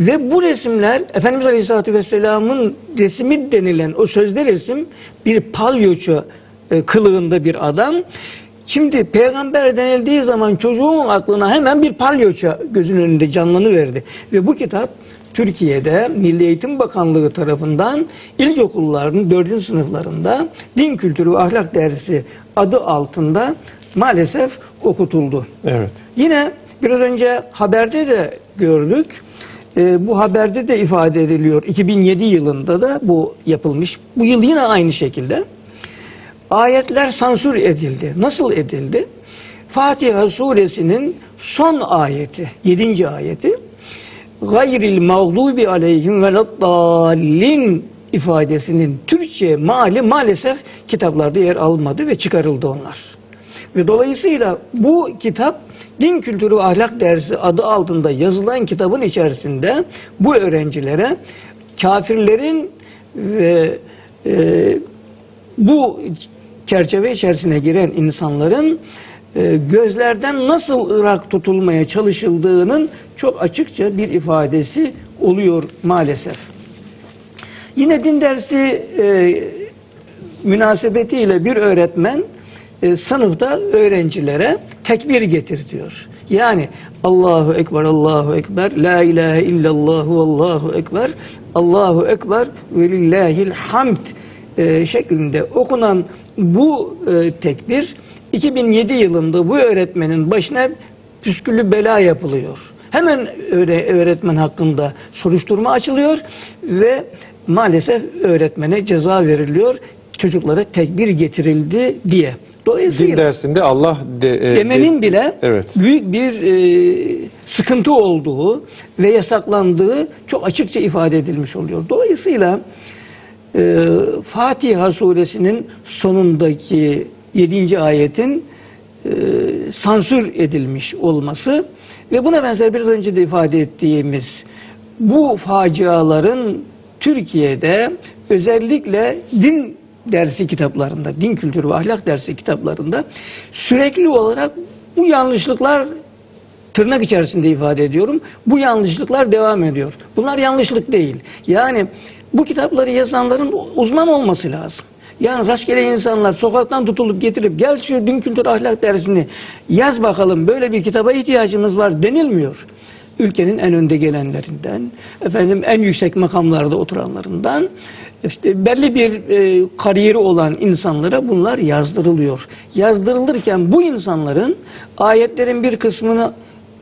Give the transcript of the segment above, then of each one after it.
Ve bu resimler Efendimiz Aleyhisselatü Vesselam'ın resmi denilen o sözde resim bir palyoço e, kılığında bir adam. Şimdi peygamber denildiği zaman çocuğun aklına hemen bir palyoço gözünün önünde canlanıverdi. Ve bu kitap Türkiye'de Milli Eğitim Bakanlığı tarafından ilkokulların 4. sınıflarında din kültürü ve ahlak dersi adı altında maalesef okutuldu. Evet. Yine biraz önce haberde de gördük. Ee, bu haberde de ifade ediliyor. 2007 yılında da bu yapılmış. Bu yıl yine aynı şekilde. Ayetler sansür edildi. Nasıl edildi? Fatiha suresinin son ayeti, 7. ayeti gayril mağdubi aleyhim ve dallin ifadesinin Türkçe mali maalesef kitaplarda yer almadı ve çıkarıldı onlar. Ve dolayısıyla bu kitap din kültürü ve ahlak dersi adı altında yazılan kitabın içerisinde bu öğrencilere kafirlerin ve e, bu çerçeve içerisine giren insanların e, gözlerden nasıl Irak tutulmaya çalışıldığının çok açıkça bir ifadesi oluyor maalesef. Yine din dersi e, münasebetiyle bir öğretmen e, sınıfta öğrencilere tekbir getir diyor. Yani Allahu Ekber, Allahu Ekber, La ilahe illallah, Allahu Ekber, Allahu Ekber ve lillahil hamd e, şeklinde okunan bu e, tekbir 2007 yılında bu öğretmenin başına püsküllü bela yapılıyor. Hemen öğre- öğretmen hakkında soruşturma açılıyor ve maalesef öğretmene ceza veriliyor. Çocuklara tekbir getirildi diye. Dolayısıyla Din dersinde Allah de, e, demenin de- bile Evet. büyük bir e, sıkıntı olduğu ve yasaklandığı çok açıkça ifade edilmiş oluyor. Dolayısıyla e, Fatiha suresinin sonundaki 7. ayetin e, sansür edilmiş olması ve buna benzer biraz önce de ifade ettiğimiz bu faciaların Türkiye'de özellikle din dersi kitaplarında, din kültürü ve ahlak dersi kitaplarında sürekli olarak bu yanlışlıklar tırnak içerisinde ifade ediyorum. Bu yanlışlıklar devam ediyor. Bunlar yanlışlık değil. Yani bu kitapları yazanların uzman olması lazım. Yani rastgele insanlar sokaktan tutulup getirip gel şu din kültürü ahlak dersini yaz bakalım böyle bir kitaba ihtiyacımız var denilmiyor. Ülkenin en önde gelenlerinden, efendim en yüksek makamlarda oturanlarından, işte belli bir e, kariyeri olan insanlara bunlar yazdırılıyor. Yazdırılırken bu insanların ayetlerin bir kısmını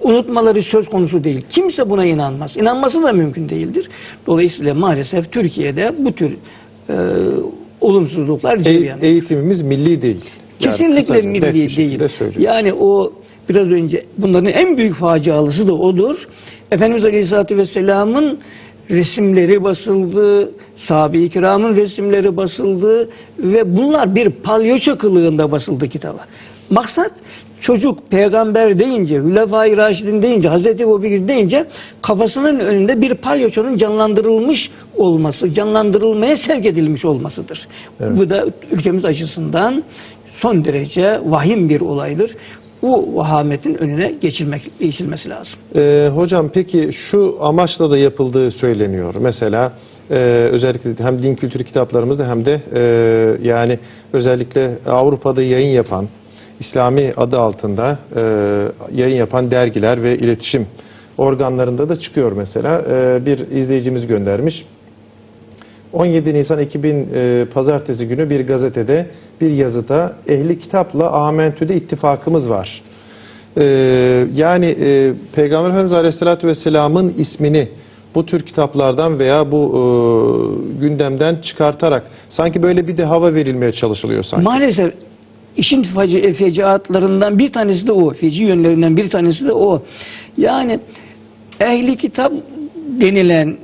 unutmaları söz konusu değil. Kimse buna inanmaz. İnanması da mümkün değildir. Dolayısıyla maalesef Türkiye'de bu tür e, olumsuzluklar cereyan. eğitimimiz milli değil. Yani Kesinlikle bir milli değil. Yani o biraz önce bunların en büyük facialısı da odur. Efendimiz Aleyhisselatü Vesselam'ın resimleri basıldı, sahabe-i kiramın resimleri basıldı ve bunlar bir palyoço kılığında basıldı kitaba. Maksat çocuk peygamber deyince, Hülefai Raşidin deyince, Hazreti Ebu Bekir deyince kafasının önünde bir palyoçonun canlandırılmış olması, canlandırılmaya sevk edilmiş olmasıdır. Bu da ülkemiz açısından son derece vahim bir olaydır. Bu vahametin önüne geçilmek, geçilmesi lazım. Ee, hocam peki şu amaçla da yapıldığı söyleniyor. Mesela e, özellikle hem din kültürü kitaplarımızda hem de e, yani özellikle Avrupa'da yayın yapan İslami adı altında e, yayın yapan dergiler ve iletişim organlarında da çıkıyor mesela. E, bir izleyicimiz göndermiş. 17 Nisan 2000 e, pazartesi günü bir gazetede bir yazıda ehli kitapla Amentü'de ittifakımız var. E, yani e, Peygamber Efendimiz Aleyhisselatü Vesselam'ın ismini bu tür kitaplardan veya bu e, gündemden çıkartarak sanki böyle bir de hava verilmeye çalışılıyor sanki. Maalesef işin faci, fecaatlarından bir tanesi de o. Feci yönlerinden bir tanesi de o. Yani ehli kitap denilen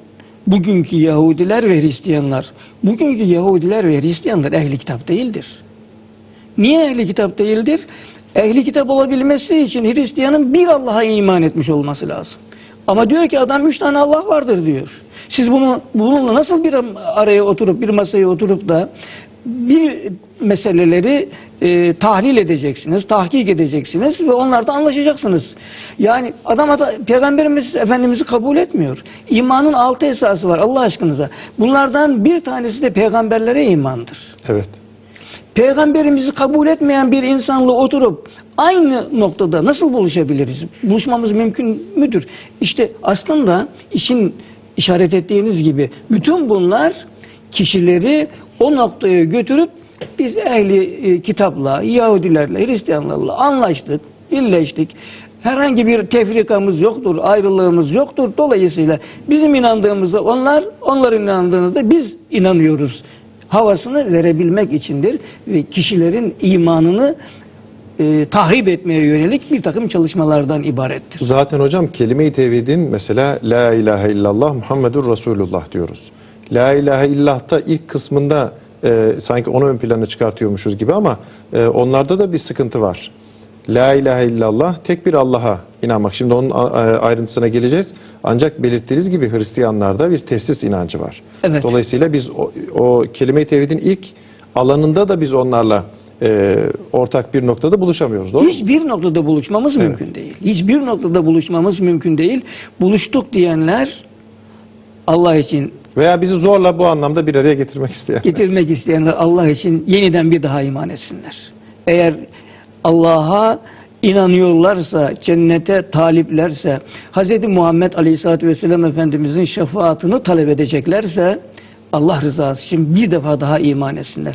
bugünkü Yahudiler ve Hristiyanlar, bugünkü Yahudiler ve Hristiyanlar ehli kitap değildir. Niye ehli kitap değildir? Ehli kitap olabilmesi için Hristiyanın bir Allah'a iman etmiş olması lazım. Ama diyor ki adam üç tane Allah vardır diyor. Siz bunu bununla nasıl bir araya oturup bir masaya oturup da bir meseleleri e, tahlil edeceksiniz, tahkik edeceksiniz ve onlarda anlaşacaksınız. Yani adam ata, Peygamberimiz Efendimiz'i kabul etmiyor. İmanın altı esası var Allah aşkınıza. Bunlardan bir tanesi de peygamberlere imandır. Evet. Peygamberimizi kabul etmeyen bir insanla oturup aynı noktada nasıl buluşabiliriz? Buluşmamız mümkün müdür? İşte aslında işin işaret ettiğiniz gibi bütün bunlar kişileri o noktaya götürüp biz ehli e, kitapla, Yahudilerle, Hristiyanlarla anlaştık, birleştik. Herhangi bir tefrikamız yoktur, ayrılığımız yoktur. Dolayısıyla bizim inandığımıza onlar, onların inandığına da biz inanıyoruz havasını verebilmek içindir ve kişilerin imanını e, tahrip etmeye yönelik bir takım çalışmalardan ibarettir. Zaten hocam kelime-i tevhidin mesela La ilahe illallah Muhammedur Resulullah diyoruz. La ilahe illah'ta ilk kısmında e, sanki onu ön plana çıkartıyormuşuz gibi ama e, onlarda da bir sıkıntı var. La ilahe illallah tek bir Allah'a inanmak. Şimdi onun a- ayrıntısına geleceğiz. Ancak belirttiğiniz gibi Hristiyanlarda bir tesis inancı var. Evet. Dolayısıyla biz o, o kelime-i tevhidin ilk alanında da biz onlarla e, ortak bir noktada buluşamıyoruz. Doğru mu? Hiçbir noktada buluşmamız mümkün değil. Hiçbir noktada buluşmamız mümkün değil. Buluştuk diyenler Allah için Veya bizi zorla bu anlamda bir araya getirmek isteyen. getirmek isteyenler Allah için yeniden bir daha iman etsinler. Eğer Allah'a inanıyorlarsa, cennete taliplerse, Hz. Muhammed Aleyhisselatü Vesselam Efendimizin şefaatini talep edeceklerse Allah rızası için bir defa daha iman etsinler.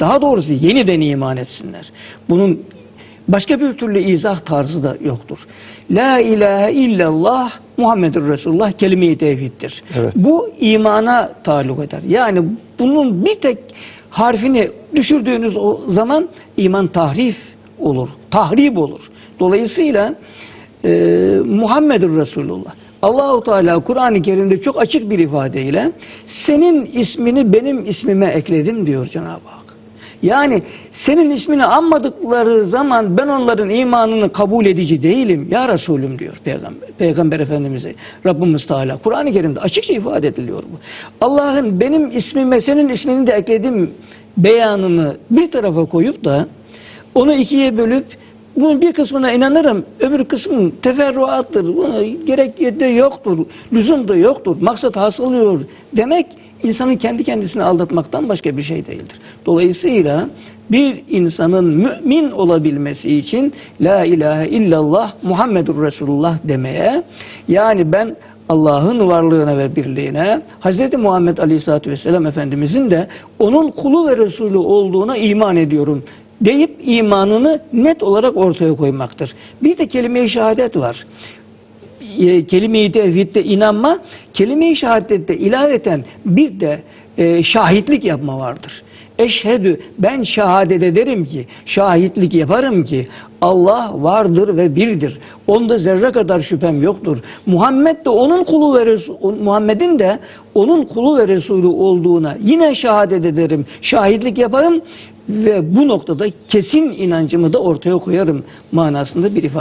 Daha doğrusu yeniden iman etsinler. Bunun başka bir türlü izah tarzı da yoktur. La ilahe illallah Muhammedur Resulullah kelime-i tevhiddir. Evet. Bu imana taluk eder. Yani bunun bir tek harfini düşürdüğünüz o zaman iman tahrif olur, tahrip olur. Dolayısıyla e, Muhammedur Resulullah Allahu Teala Kur'an-ı Kerim'de çok açık bir ifadeyle senin ismini benim ismime ekledim diyor Cenab-ı Hak. Yani senin ismini anmadıkları zaman ben onların imanını kabul edici değilim ya Resulüm diyor Peygamber, Peygamber Efendimiz'e Rabbimiz Teala. Kur'an-ı Kerim'de açıkça ifade ediliyor bu. Allah'ın benim ismime senin ismini de ekledim beyanını bir tarafa koyup da onu ikiye bölüp bunun bir kısmına inanırım, öbür kısmın teferruattır, gerek de yoktur, lüzum da yoktur, maksat hasılıyor demek insanın kendi kendisini aldatmaktan başka bir şey değildir. Dolayısıyla bir insanın mümin olabilmesi için La ilahe illallah Muhammedur Resulullah demeye, yani ben Allah'ın varlığına ve birliğine, Hz. Muhammed Aleyhisselatü Vesselam Efendimizin de onun kulu ve Resulü olduğuna iman ediyorum deyip imanını net olarak ortaya koymaktır. Bir de kelime-i şehadet var. E, kelime-i tevhidde inanma, kelime-i şehadette ilaveten bir de e, şahitlik yapma vardır. Eşhedü ben şehadet ederim ki, şahitlik yaparım ki Allah vardır ve birdir. Onda zerre kadar şüphem yoktur. Muhammed de onun kulu ve Muhammed'in de onun kulu ve Resulü olduğuna yine şehadet ederim, şahitlik yaparım ve bu noktada kesin inancımı da ortaya koyarım manasında bir ifade.